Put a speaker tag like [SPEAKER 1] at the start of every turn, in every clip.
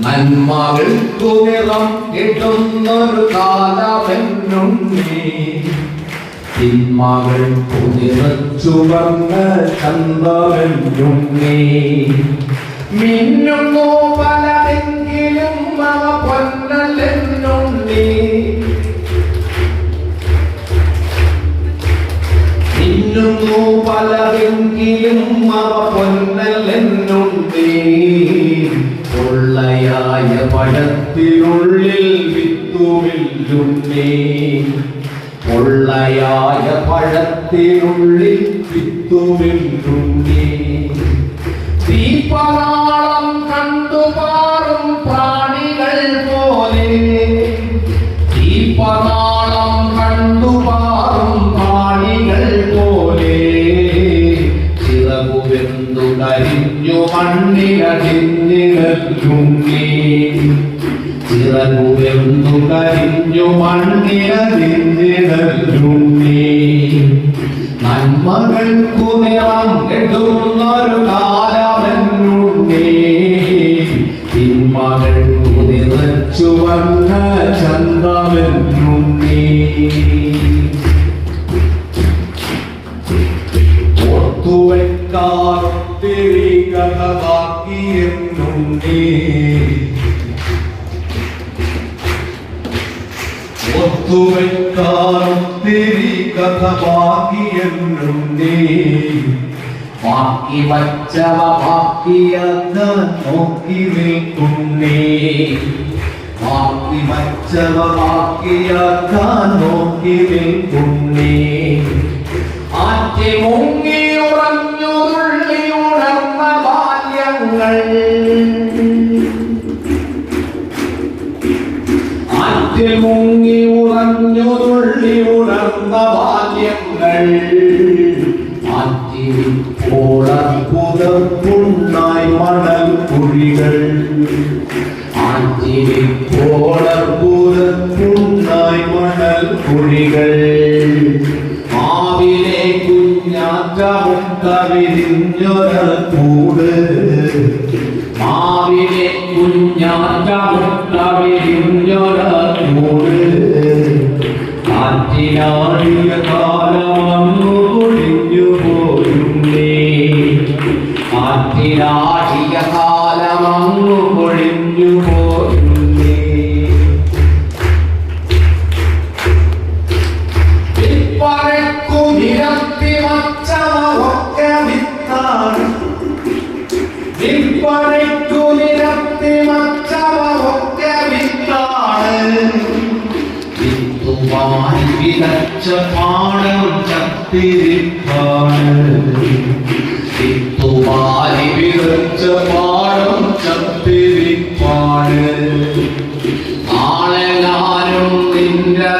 [SPEAKER 1] നന്മകൾക്കു ഇടുന്നൊരു കിട്ടുന്നൊരു കാലമെന്നുണ്ടേ തിന്മകൾക്കു നിറച്ചുവർന്ന ചന്തമെന്നുണ്ടേ മിന്നുന്നു പലരെങ്കിലും അവ പൊന്നലെന്നുണ്ണി മിന്നുന്നു പലരെങ്കിലും അവ പൊന്നലെന്നുണ്ടേ പഴത്തിനുള്ളിൽ വിത്തുമില്ലുണ്ടേ പൊള്ളയായ പഴത്തിനുള്ളിൽ വിത്തുമില്ലുണ്ടേ ദീപനാളം കണ്ടുപാറും പ്രാണികൾ പോലെ. ദീപനാളം കണ്ടുപാറും പ്രാണികൾ പോലെ. ചിറകുവെന്തു കരിഞ്ഞു ചിറകുവെന്തു കരിഞ്ഞു മണ്ണിലടിഞ്ഞിടലുണ്ടേ നന്മകൾക്കു നിറം കെട്ടുന്നൊരു കാലമെന്നുണ്ടേ തിന്മകൾക്കു നിറച്ചു വന്ന ചന്തമെന്നുണ്ടേ ഓർത്തുവെക്കാത്തിരി കഥ ബാക്കിയെന്നുണ്ടേ ഒത്തുവെക്കാറൊത്തിരി കഥ ബാക്കിയെന്നുണ്ടേ ബാക്കി വച്ചവ ബാക്കിയാക്കാൻ നോക്കി നിൽക്കുന്നേ ബാക്കി വച്ചവ ബാക്കിയാക്കാൻ നോക്കി നിൽക്കുന്നേ ആറ്റി മുങ്ങി ഉറഞ്ഞു ആറ്റിൽ മുങ്ങി ഉറഞ്ഞു തുള്ളി ഉണർന്ന ബാല്യങ്ങൾ പുതപ്പുണ്ണായി മണൽ കുഴികൾ. ആറ്റിൽ പുതപ്പുണ്ടായി മണൽ കുഴികൾ. ആവിലെ കുഞ്ഞാറ്റമുട്ട വിരിഞ്ഞൊര കൂട് ആവിലെ കുഞ്ഞാറ്റമുട്ട വിരിഞ്ഞൊര കാറ്റിനാടിയ കാലമങ്ങു ഒഴിഞ്ഞു പോരുന്നേ കാറ്റിനാടിയ കാലമങ്ങു ഒഴിഞ്ഞു പോരുന്നേ വിതച്ച പാടം ചത്തിരിപ്പാണ്. വിത്തുമായി വിതച്ച പാടം ചത്തിരിപ്പാണ്. നാളെ ഞാനും നിന്റെ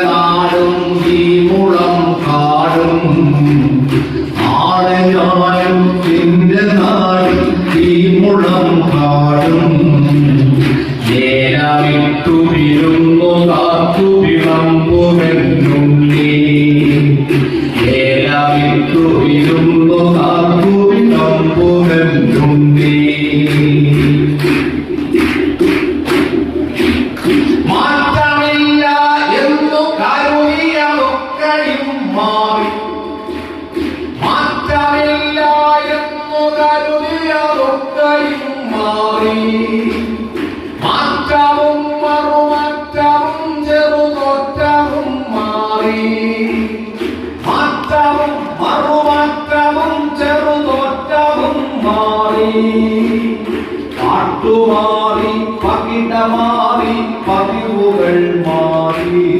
[SPEAKER 1] പകിടമാറി പതിവുകൾ മാറി.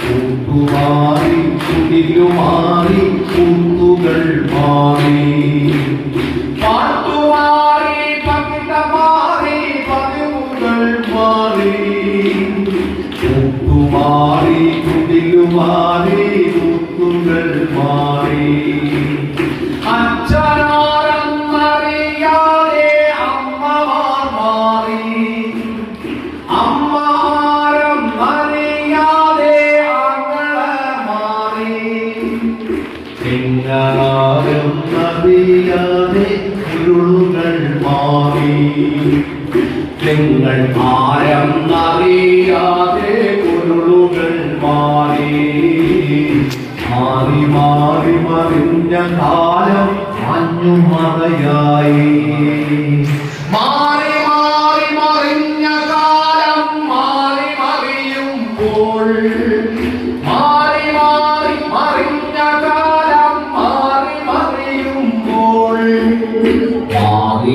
[SPEAKER 1] കൂട്ടുമാറി കുടിലുമാറി കൂട്ടുകൾ മാറി. ഇരുളുകൾ മാറി നിങ്ങൾ ആരം അറിയാതെ കുരുളുകൾ മാറി മാറി മാറി മറിഞ്ഞ കാലം മഞ്ഞു മറയായി മാ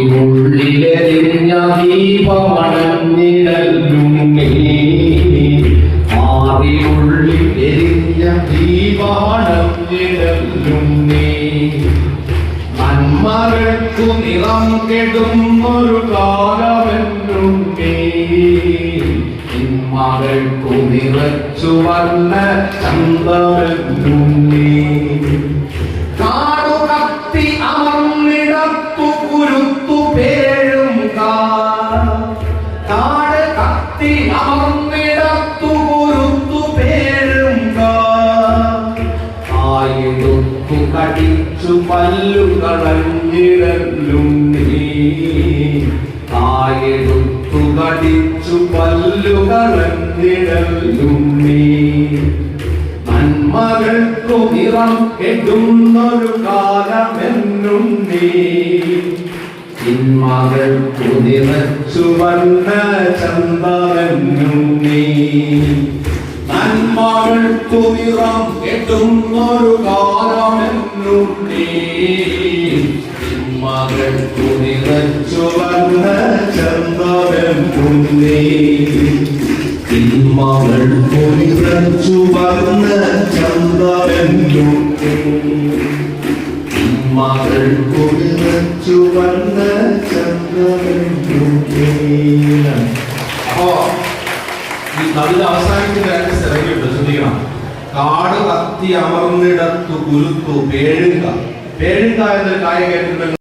[SPEAKER 1] ആദിനുള്ളിലെരിഞ്ഞ ദീപമണഞ്ഞിടലുണ്ണി ആദിനുള്ളിലെരിഞ്ഞ ദീപമണഞ്ഞിടലുണ്ണി നന്മകൾക്കു നിറം കെടുന്നൊരു കാലമെന്നുണ്ണി തിന്മകൾക്കു നിറച്ചു വന്ന ചന്തമെന്നുണ്ണി കടിച്ചു പല്ലു നീ. കായെടുത്തു കടിച്ചു പല്ലു നീ. നന്മകൾക്കു നിറം കെടുന്നൊരു നീ. തിന്മകൾക്കു നിറച്ചു വന്ന ചന്തമെന്നുണ്ണി നന്മകൾക്കു നിറം കെടുന്നൊരു കാലമെന്നുണ്ണി ചന്തമെന്നുണ്ണി തിന്മകൾ പൊലിറച്ചു വന്ന ചന്തമെന്നും തിന്മകൾ
[SPEAKER 2] അപ്പോ ഈ കവിത അവസാനിക്കുന്ന രണ്ട് ശ്രദ്ധിക്കണം. കാട് കത്തി അമർന്നിടത്തു കുരുത്തു പേഴുങ്ക. പേഴുങ്ക എന്നൊരു കായ കേട്ടിട്ടുണ്ടെങ്കിൽ